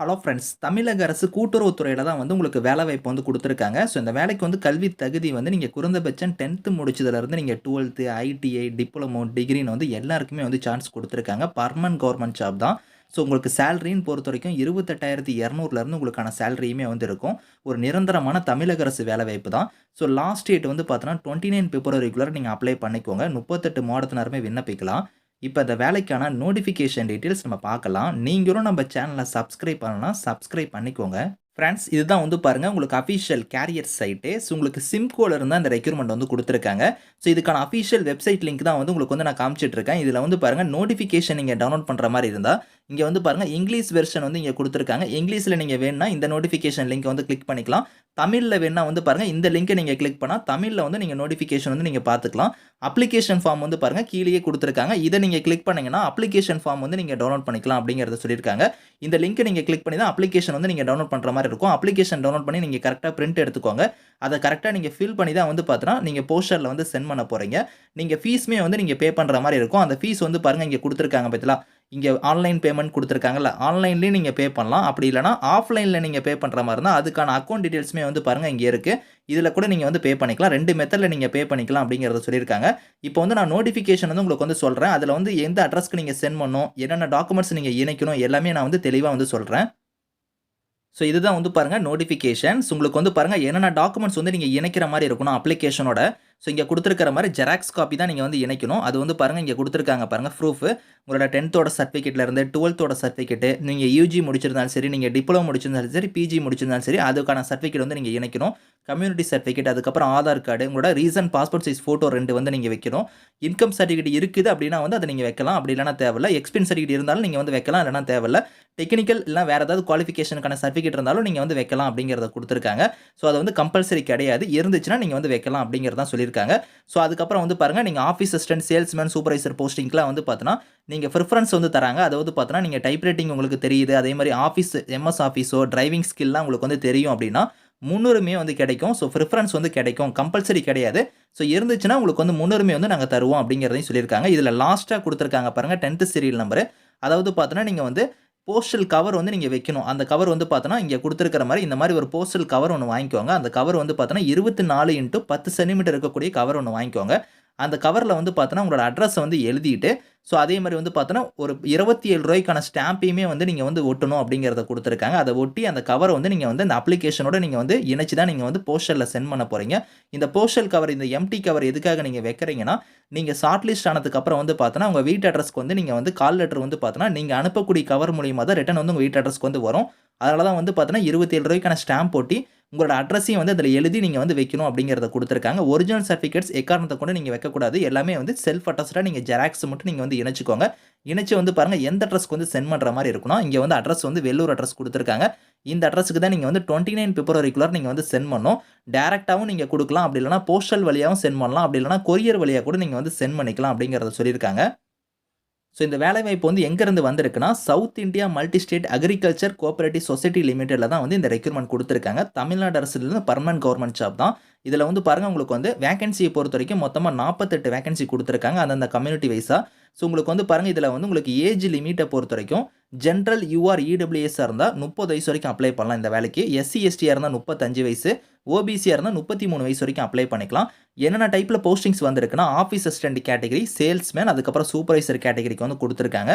Hello friends தமிழக அரசு கூட்டுறவுத்துறையில் தான் வந்து உங்களுக்கு வேலை வாய்ப்பு வந்து கொடுத்துருக்காங்க. ஸோ இந்த வேலைக்கு வந்து கல்வி தகுதி வந்து நீங்கள் குறைந்தபட்சம் டென்த்து முடிச்சதுலேருந்து நீங்கள் டுவெல்த்து ஐடிஐ டிப்ளமோ டிகிரின்னு வந்து எல்லாருக்குமே வந்து சான்ஸ் கொடுத்துருக்காங்க. பர்மனன்ட் கவர்மெண்ட் ஜாப் தான். ஸோ உங்களுக்கு சேலரின்னு பொறுத்த வரைக்கும் இருபத்தெட்டாயிரத்தி இரநூறுலேருந்து உங்களுக்கான சேலரியுமே வந்து இருக்கும். ஒரு நிரந்தரமான தமிழக அரசு வேலை வாய்ப்பு தான். ஸோ லாஸ்ட் டேட் வந்து பார்த்தோன்னா டுவெண்ட்டி நைன் பிப்ரவரிக்குள்ளே நீங்கள் அப்ளை பண்ணிக்கோங்க. முப்பத்தெட்டு மாவட்டத்தினருமே விண்ணப்பிக்கலாம். இப்போ அந்த வேலைக்கான நோட்டிஃபிகேஷன் டீட்டெயில்ஸ் நம்ம பார்க்கலாம். நீங்களும் நம்ம சேனலை சப்ஸ்கிரைப் பண்ணலாம். சப்ஸ்கிரைப் பண்ணிக்கோங்க. ஃப்ரெண்ட்ஸ் இதுதான் வந்து பாருங்கள் உங்களுக்கு அஃபிஷியல் கேரியர் சைட்டு ஸோ உங்களுக்கு சிம்கோவில் இருந்தால் இந்த ரெக்யூர்மெண்ட் வந்து கொடுத்துருக்காங்க. ஸோ இதுக்கான அஃபிஷியல் வெப்சைட் லிங்க் தான் வந்து உங்களுக்கு வந்து நான் காமிச்சிட்டு இருக்கேன். இதில் வந்து பாருங்கள் நோட்டிஃபிகேஷன் நீங்கள் டவுன்லோட் பண்ணுற மாதிரி இருந்தால் இங்கே வந்து பாருங்கள் இங்கிலீஷ் வெர்ஷன் வந்து இங்கே கொடுத்துருக்காங்க. இங்கிலீஷில் நீங்கள் வேணும்னா இந்த நோட்டிஃபிகேஷன் லிங்க் வந்து கிளிக் பண்ணிக்கலாம். தமிழில் வேணால் வந்து பாருங்கள் இந்த லிங்கை நீங்கள் கிளிக் பண்ணால் தமிழில் வந்து நீங்கள் நோட்டிஃபிகேஷன் வந்து நீங்கள் பார்த்துக்கலாம். அப்ளிகேஷன் ஃபார்ம் வந்து பாருங்கள் கீழேயே கொடுத்துருக்காங்க. இதை நீங்கள் கிளிக் பண்ணிங்கன்னா அப்ளிகேஷன் ஃபார்ம் வந்து நீங்கள் டவுன்லோட் பண்ணிக்கலாம் அப்படிங்கிறத சொல்லியிருக்காங்க. இந்த லிங்க்கை நீங்கள் கிளிக் பண்ணி தான் அப்ளிகேஷன் வந்து நீங்கள் டவுன்லோட் பண்ணுற மாதிரி இருக்கும். அப்ளிகேஷன் டவுன்லோட் பண்ணி நீங்கள் கரெக்டாக பிரிண்ட் எடுத்துக்கோங்க. அதை கரெக்டாக நீங்கள் ஃபில் பண்ணி தான் வந்து பார்த்தோன்னா நீங்கள் போஸ்டரில் வந்து சென்ட் பண்ண போகிறீங்க நீங்கள் ஃபீஸுமே வந்து நீங்கள் பே பண்ணுற மாதிரி இருக்கும். அந்த ஃபீஸ் வந்து பாருங்கள் இங்கே கொடுத்துருக்காங்க பார்த்தீங்களா இங்கே ஆன்லைன் பேமெண்ட் கொடுத்துருக்காங்கல்ல ஆன்லைன்லேயும் நீங்கள் பே பண்ணலாம். அப்படி இல்லைனா ஆஃப்லைனில் நீங்கள் பே பண்ணுற மாதிரி இருந்தால் அதுக்கான அக்கௌண்ட் டீட்டெயில்ஸுமே வந்து பாருங்கள் இங்கே இருக்குது இதில் கூட நீங்கள் வந்து பே பண்ணிக்கலாம். ரெண்டு மெத்தடில் நீங்கள் பே பண்ணிக்கலாம் அப்படிங்கிறத சொல்லியிருக்காங்க. இப்போ வந்து நான் நோட்டிஃபிகேஷன் வந்து உங்களுக்கு வந்து சொல்கிறேன் அதில் வந்து எந்த அட்ரஸ்க்கு நீங்கள் சென்ட் பண்ணணும் என்னென்ன டாக்குமெண்ட்ஸ் நீங்கள் இணைக்கணும் எல்லாமே நான் வந்து தெளிவாக வந்து சொல்கிறேன் ஸோ இதுதான் வந்து பாருங்கள் நோட்டிஃபிகேஷன்ஸ் உங்களுக்கு வந்து பாருங்கள் என்னென்ன டாக்குமெண்ட்ஸ் வந்து நீங்கள் இணைக்கிற மாதிரி இருக்கணும் அப்ளிகேஷனோட ஸோ இங்கே கொடுத்துருக்கிற மாதிரி ஜெராக்ஸ் காப்பி தான் நீங்கள் வந்து இணைக்கணும். அது வந்து பாருங்கள் இங்கே கொடுத்துருக்காங்க பாருங்கள் ப்ரூஃப் உங்களோட டென்த்தோட சர்டிஃபிகேட்லேருந்து டுவெல்த்தோட சர்டிஃபிகேட்டு நீங்கள் யூஜி முடிச்சிருந்தாலும் சரி நீங்கள் டிப்ளமோ முடிச்சிருந்தாலும் சரி பிஜி முடிச்சிருந்தாலும் சரி அதுக்கான சர்டிஃபிகேட் வந்து நீங்கள் இணைக்கணும். கம்யூனிட்டி சர்டிஃபிகேட் அதுக்கப்புறம் ஆதார் கார்டு உங்களோட ரீசன் பாஸ்போர்ட் சைஸ் ஃபோட்டோ ரெண்டு வந்து நீங்கள் வைக்கணும். இன்கம் சர்டிஃபிகேட் இருக்குது அப்படின்னா வந்து அதை நீங்கள் வைக்கலாம். அப்படி இல்லைனா தேவையில்ல. எக்ஸ்பீரியன்ஸ் சர்டிஃபிகேட் இருந்தாலும் நீங்கள் வந்து வைக்கலாம் இல்லைனா தேவையில்ல. டெக்னிக்கல் இல்லை வேறு ஏதாவது குவாலிஃபிகேஷனுக்கான சர்டிஃபிகேட் இருந்தாலும் நீங்கள் வந்து வைக்கலாம் அப்படிங்கிறத கொடுத்துருக்காங்க. ஸோ அது வந்து கம்பல்சரி கிடையாது. இருந்துச்சுன்னா நீங்கள் வந்து வைக்கலாம் அப்படிங்கிறதான் சொல்லியிருக்காங்க. ஸோ அதுக்கப்புறம் வந்து பாருங்கள் நீங்கள் ஆஃபீஸ் அசிஸ்டன்ட் சேல்ஸ்மேன் சூப்பர்வைசர் போஸ்டிங்க்குலாம் வந்து பார்த்தோன்னா நீங்கள் ப்ரிஃபரன்ஸ் வந்து தராங்க. அதாவது பார்த்தோன்னா நீங்கள் டைப்ரைட்டிங் உங்களுக்கு தெரியுது. அதே மாதிரி ஆஃபீஸ் எம்எஸ் ஆஃபீஸோ டிரைவிங் ஸ்கில்லாம் உங்களுக்கு வந்து தெரியும் அப்படின்னா முன்னுரிமை வந்து கிடைக்கும். ஸோ ப்ரிஃபரன்ஸ் வந்து கிடைக்கும். கம்பல்சரி கிடையாது. ஸோ இருந்துச்சுன்னா உங்களுக்கு வந்து முன்னுரிமை வந்து நாங்கள் தருவோம் அப்படிங்கிறதையும் சொல்லியிருக்காங்க. இதில் லாஸ்ட்டாக கொடுத்துருக்காங்க பாருங்கள் டென்த்து சீரியல் நம்பரு அதாவது பார்த்தோன்னா நீங்கள் வந்து போஸ்டல் கவர் வந்து நீங்கள் வைக்கணும். அந்த கவர் வந்து பார்த்தோன்னா இங்கே கொடுத்துருக்கிற மாதிரி இந்த மாதிரி ஒரு போஸ்டல் கவர் ஒன்று வாங்கிக்கோங்க. அந்த கவர் வந்து பார்த்தோன்னா இருபத்தி நாலு இன்ட்டு பத்து சென்டிமீட்டர் இருக்கக்கூடிய கவர் ஒன்று வாங்கிக்கோங்க. அந்த கவரில் வந்து பார்த்தோன்னா உங்களோட அட்ரஸை வந்து எழுதிட்டு ஸோ அதே மாதிரி வந்து பார்த்தோன்னா ஒரு இருபத்தி ஏழு ரூபாய்க்கான ஸ்டாம்பையுமே வந்து நீங்கள் வந்து ஒட்டணும் அப்படிங்கிறத கொடுத்துருக்காங்க. அதை ஒட்டி அந்த கவரை வந்து நீங்கள் வந்து அந்த அப்ளிகேஷனோட நீங்கள் வந்து இணைச்சி தான் நீங்கள் வந்து போஸ்டலில் சென்ட் பண்ண போகிறீங்க இந்த போஸ்டல் கவர் இந்த எம்டி கவர் எதுக்காக நீங்கள் வைக்கிறீங்கன்னா நீங்கள் ஷார்ட் லிஸ்ட் ஆனதுக்கப்புறம் வந்து பார்த்தோன்னா உங்கள் வீட்டு அட்ரஸ்க்கு வந்து நீங்கள் வந்து கால் லெட்டர் வந்து பார்த்தோன்னா நீங்கள் அனுப்பக்கூடிய கவர் மூலியமாக தான் ரிட்டன் வந்து உங்கள் வீட்டு அட்ரஸ்க்கு வந்து வரும். அதனால தான் வந்து பார்த்தோன்னா இருபத்தேழு ரூபாய்க்கான ஸ்டாம்ப் போட்டி உங்களோட அட்ரஸையும் வந்து அதில் எழுதி நீங்கள் வந்து வைக்கணும் அப்படிங்கிறத கொடுத்துருக்காங்க. ஒரிஜினல் சர்டிஃபிகேட்ஸ் எக்காரணத்தை கொண்டு நீங்கள் வைக்கக்கூடாது. எல்லாமே வந்து செல்ஃப் அட்ரஸ்டாக நீங்கள் ஜெராக்ஸ் மட்டும் நீங்கள் வந்து இணைச்சிக்கோங்க. இணைச்சி வந்து பாருங்கள் எந்த அட்ரஸ்க்கு வந்து சென்ட் பண்ணுற மாதிரி இருக்கணும் இங்கே வந்து அட்ரஸ் வந்து வெள்ளூர் அட்ரஸ் கொடுத்துருக்காங்க. இந்த அட்ரஸுக்கு தான் நீங்கள் வந்து டுவெண்ட்டி நைன் பிப்ரவரிக்குள்ளே நீங்கள் வந்து சென்ட் பண்ணணும். டேரெக்டாகவும் நீங்கள் கொடுக்கலாம். அப்படி இல்லைனா போஸ்டல் வழியாகவும் சென்ட் பண்ணலாம். அப்படி இல்லைனா கொரியர் வழியாக கூட நீங்கள் வந்து சென்ட் பண்ணிக்கலாம் அப்படிங்கிறத சொல்லியிருக்காங்க. ஸோ இந்த வேலைவாய்ப்பு வந்து எங்கேருந்து வந்திருக்குன்னா South India multi state agriculture cooperative society லிமிடெடில் தான் வந்து இந்த ரெக்யூர்மெண்ட் கொடுத்துருக்காங்க. தமிழ்நாடு அரசுலேருந்து பர்மனன்ட் கவர்மெண்ட் ஜாப் தான். இதில் வந்து பாருங்கள் உங்களுக்கு வந்து வேகன்சியை பொறுத்த வரைக்கும் மொத்தமாக நாற்பத்தெட்டு வேகன்சி கொடுத்துருக்காங்க அந்தந்த கம்யூனிட்டி வைஸாக ஸோ உங்களுக்கு வந்து பாருங்கள் இதில் வந்து உங்களுக்கு ஏஜ் லிமிட்டை பொறுத்த வரைக்கும் ஜென்ரல் யூஆர் இடபிள்யூஎஸ்ஸாக இருந்தால் முப்பது வயசு வரைக்கும் அப்ளை பண்ணலாம் இந்த வேலைக்கு. எஸ்சி எஸ்டியாக இருந்தால் முப்பத்தஞ்சு வயசு. ஓபிசியாக இருந்தால் முப்பத்தி மூணு வயசு வரைக்கும் அப்ளை பண்ணிக்கலாம். என்னென்ன டைப்பில் போஸ்டிங்ஸ் வந்திருக்குன்னா ஆஃபீஸ் அசிஸ்டன்ட் கேட்டகரி சேல்ஸ்மேன் அதுக்கப்புறம் சூப்பர்வைசர் கேட்டகரிக்கு வந்து கொடுத்துருக்காங்க.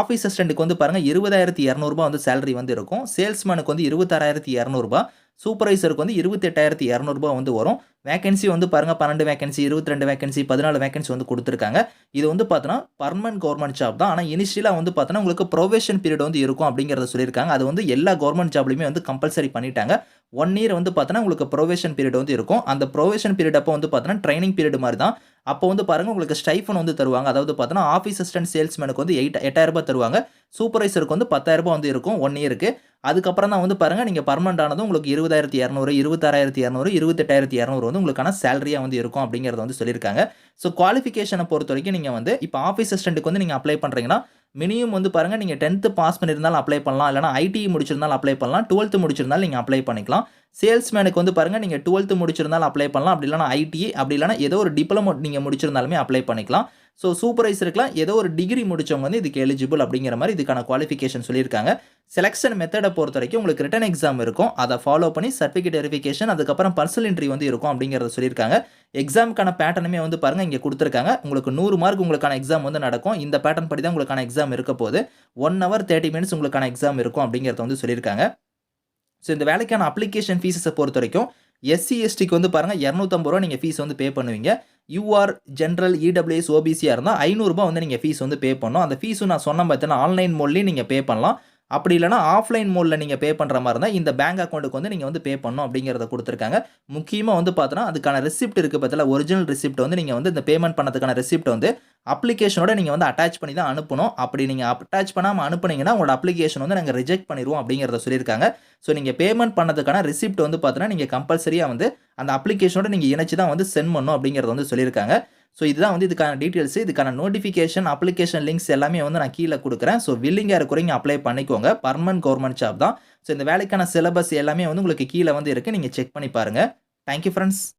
ஆஃபீஸ் அசிஸ்டண்ட்டுக்கு வந்து பாருங்கள் இருபதாயிரத்தி இரநூறுபா வந்து சேலரி வந்து இருக்கும். சேல்ஸ்மேனுக்கு வந்து இருபத்தாறாயிரத்தி இரநூறுபா சூப்பர்வைசருக்கு வந்து இருபத்தெட்டாயிரத்தி இரநூறுபா வந்து வரும். வேகன்சி வந்து பாருங்கள் பன்னெண்டு வேகன்சி இருபத்தி ரெண்டு வேகன்சி பதினாலு வேகன்சி வந்து கொடுத்துருக்காங்க. இது வந்து பார்த்தோன்னா பர்மனன்ட் கவர்மெண்ட் ஜாப் தான். ஆனால் இனிஷியலாக வந்து பார்த்தோன்னா உங்களுக்கு ப்ரொவேஷன் பீரியட் வந்து இருக்கும் அப்படிங்கிறத சொல்லியிருக்காங்க. அது வந்து எல்லா கவர்மெண்ட் ஜாப்லையுமே வந்து கம்பல்சரி பண்ணிட்டாங்க. ஒன் இயர் வந்து பார்த்தோன்னா உங்களுக்கு ப்ரொவேஷன் பீரியட் வந்து இருக்கும். அந்த ப்ரொவேஷன் பீரியட் அப்போ வந்து பார்த்தோன்னா ட்ரைனிங் பீரியட் மாதிரி தான். அப்போ வந்து பாருங்கள் உங்களுக்கு ஸ்டைஃபன் வந்து தருவாங்க. அதாவது பார்த்தோன்னா ஆஃபீஸ் அசிஸ்டன்ட் சேல்ஸ்மேனுக்கு வந்து எயிட் எட்டாயிரரூபா தருவாங்க. சூப்பர்வைசருக்கு வந்து பத்தாயிரரூபா வந்து இருக்கும் ஒன் இயருக்கு அதுக்கப்புறம் தான் வந்து பாருங்கள் நீங்கள் பர்மனெண்ட் ஆனதும் உங்களுக்கு இருபதாயிரத்தி இரநூறு இருபத்தாறாயிரத்தி இரநூறு இருபத்தெட்டாயிரத்தி இரநூறு வந்து உங்களுக்கான சேலரியாக வந்து இருக்கும் அப்படிங்கிறத வந்து சொல்லியிருக்காங்க. ஸோ குவாலிஃபிகேஷனை பொறுத்த வரைக்கும் நீங்கள் வந்து இப்போ ஆஃபீஸ் அசிஸ்டண்ட்டுக்கு வந்து நீங்கள் அப்ளை பண்ணுறீங்கன்னா மினிமம் வந்து பாருங்கள் நீங்கள் டென்த்து பாஸ் பண்ணியிருந்தாலும் அப்ளை பண்ணலாம். இல்லைனா ஐடிஇ முடிச்சிருந்தாலும் அப்ளை பண்ணலாம். டுவெல்த்து முடிச்சிருந்தாலும் நீங்கள் அப்ளை பண்ணிக்கலாம். சேல்ஸ்மேனுக்கு வந்து பாருங்கள் நீங்கள் டுவெல்த்து முடிச்சிருந்தாலும் அப்ளை பண்ணலாம். அப்படி இல்லைனா ஐடிஇ அப்படி இல்லைனா ஏதோ ஒரு டிப்ளமோ நீங்கள் முடிச்சிருந்தாலுமே அப்ளை பண்ணிக்கலாம். ஸோ சூப்பர்வைசருக்குலாம் ஏதோ ஒரு டிகிரி முடிச்சவங்க வந்து இதுக்கு எலிஜிபிள் அப்படிங்கிற மாதிரி இதுக்கான குவாலிஃபிகேஷன் சொல்லியிருக்காங்க. செலெக்ஷன் மெத்தடை பொறுத்த வரைக்கும் உங்களுக்கு ரிட்டன் எக்ஸாம் இருக்கும். அதை ஃபாலோ பண்ணி சர்டிஃபிகேட் வெரிஃபிகேஷன் அதுக்கப்புறம் பர்சனல் இன்ட்ரி வந்து இருக்கும் அப்படிங்கிறத சொல்லியிருக்காங்க. எக்ஸாமுக்கான பேட்டர்னுமே வந்து பாருங்கள் இங்கே கொடுத்துருக்காங்க. உங்களுக்கு நூறு மார்க் உங்களுக்கான எக்ஸாம் வந்து நடக்கும். இந்த பேட்டர்ன் படி தான் உங்களுக்கான எக்ஸாம் இருக்க போது ஒன் ஹவர் தேர்ட்டி மினிட்ஸ் உங்களுக்கான எக்ஸாம் இருக்கும் அப்படிங்கிறத வந்து சொல்லியிருக்காங்க. ஸோ இந்த வேலைக்கான அப்ளிகேஷன் ஃபீஸஸை பொறுத்த வரைக்கும் எஸ்சி எஸ்டிக்கு வந்து பாருங்கள் இரநூத்தம்பது ரூபா நீங்கள் ஃபீஸ் வந்து பே பண்ணுவீங்க. யூஆர் ஜென்ரல் இடபிள்யூஎஸ் ஓபிசியாக இருந்தால் ஐநூறுரூபா வந்து நீங்கள் ஃபீஸ் வந்து பே பண்ணணும். அந்த ஃபீஸும் நான் சொன்ன பார்த்தீங்கன்னா ஆன்லைன் மோட்லேயும் நீங்கள் பே பண்ணலாம். அப்படி இல்லைனா ஆஃப்லைன் மோடில் நீங்கள் பே பண்ணுற மாதிரி இருந்தால் இந்த பேங்க் அக்கௌண்ட்டுக்கு வந்து நீங்கள் வந்து பே பண்ணணும் அப்படிங்கிறத கொடுத்துருக்காங்க. முக்கியமாக வந்து பார்த்தோன்னா அதுக்கான ரெசிப்ட் இருக்குது பார்த்தீங்களா ஒரிஜினல் ரெசிப்ட் வந்து நீங்கள் வந்து இந்த பேமெண்ட் பண்ணதுக்கான ரெசிப்ட் வந்து அப்ளிகேஷனோட நீங்கள் வந்து அட்டாச் பண்ணி தான் அனுப்பணும். அப்படி நீங்கள் அட்டாச் பண்ணாமல் அனுப்புனீங்கன்னா உங்களோட அப்ளிகேஷன் வந்து நாங்கள் ரிஜெக்ட் பண்ணிடுவோம் அப்படிங்கிறத சொல்லியிருக்காங்க. ஸோ நீங்கள் பேமெண்ட் பண்ணதுக்கான ரிசிப்ட் வந்து பார்த்தீங்கன்னா நீங்கள் கம்பல்சரியாக வந்து அந்த அப்ளிகேஷனோட நீங்கள் இணைச்சி தான் வந்து சென்ட் பண்ணணும் அப்படிங்கிறத வந்து சொல்லியிருக்காங்க. ஸோ இதுதான் வந்து இதுக்கான டீட்டெயில்ஸ் இதுக்கான நோட்டிஃபிகேஷன் அப்ளிகேஷன் லிங்க்ஸ் எல்லாமே வந்து நான் கீழே கொடுக்குறேன். ஸோ வில்லிங்காக இருக்கிறவங்க அப்ளை பண்ணிக்கோங்க. பர்மனன்ட் கவர்மெண்ட் ஜாப் தான். ஸோ இந்த வேலைக்கான சிலபஸ் எல்லாமே வந்து உங்களுக்கு கீழே வந்து இருக்குது நீங்கள் செக் பண்ணி பாருங்கள் தேங்க்யூ ஃப்ரெண்ட்ஸ்